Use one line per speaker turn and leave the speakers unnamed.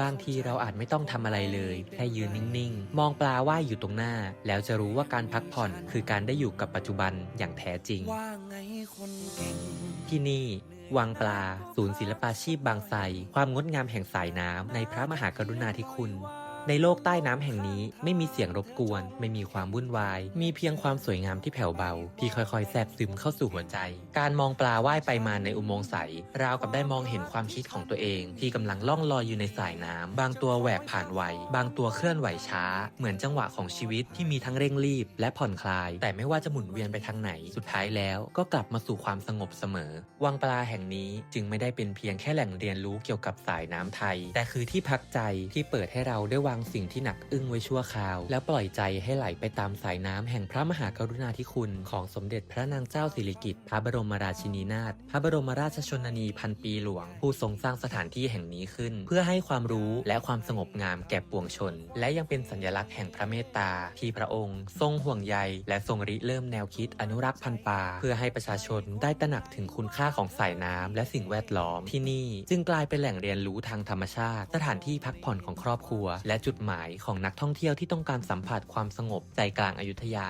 บางทีเราอาจไม่ต้องทำอะไรเลย แค่ยืนนิ่งๆ มองปลาว่ายอยู่ตรงหน้า แล้วจะรู้ว่าการพักผ่อนคือการได้อยู่กับปัจจุบันอย่างแท้จริง
งง
ที่นี่วังปลา ศูนย์ศิลปาชีพบางไทรความงดงามแห่งสายน้ำในพระมหากรุณาธิคุณ ในโลกใต้น้ำแห่งนี้ไม่มีเสียงรบกวน ไม่มีความวุ่นวาย มีเพียงความสวยงามที่แผ่วเบา ที่ค่อยๆแทรกซึมเข้าสู่หัวใจ การมองปลาว่ายไปมาในอุโมงค์ใส ราวกับได้มองเห็นความคิดของตัวเอง ที่กำลังล่องลอยอยู่ในสายน้ำบางตัวแหวกผ่านไวบางตัวเคลื่อนไหวช้า เหมือนจังหวะของชีวิตที่มีทั้งเร่งรีบ และผ่อนคลาย แต่ไม่ว่าจะหมุนเวียนไปทางไหนสุดท้ายแล้วก็กลับมาสู่ความสงบเสมอ วังปลาแห่งนี้จึงไม่ได้เป็นเพียงแค่แหล่งเรียนรู้เกี่ยวกับสายน้ำไทย แต่คือที่พักใจที่เปิดให้เราได้วางสิ่งที่หนักอึ้งไว้ชั่วคราว แล้วปล่อยใจให้ไหลไปตามสายน้ำแห่งพระมหากรุณาธิคุณ ของสมเด็จพระนางเจ้าสิริกิติ์พระบรมราชินีนาถพระบรมราชชนนีพันปีหลวง ผู้ทรงสร้างสถานที่แห่งนี้ขึ้น เพื่อให้ความรู้และความสงบงามแก่ปวงชน และยังเป็นสัญลักษณ์แห่งพระเมตตา ที่พระองค์ ทรงห่วงใย และทรงริเริ่มแนวคิดอนุรักษ์พันธุ์ป่า เพื่อให้ประชาชนได้ตระหนักถึงคุณค่าของสายน้ำและสิ่งแวดล้อมที่นี่ จึงกลายเป็นแหล่งเรียนรู้ทางธรรมชาติ สถานที่พักผ่อนของครอบครัว และจุจุดหมายของนักท่องเที่ยวที่ต้องการสัมผัสความสงบใจกลางอยุธยา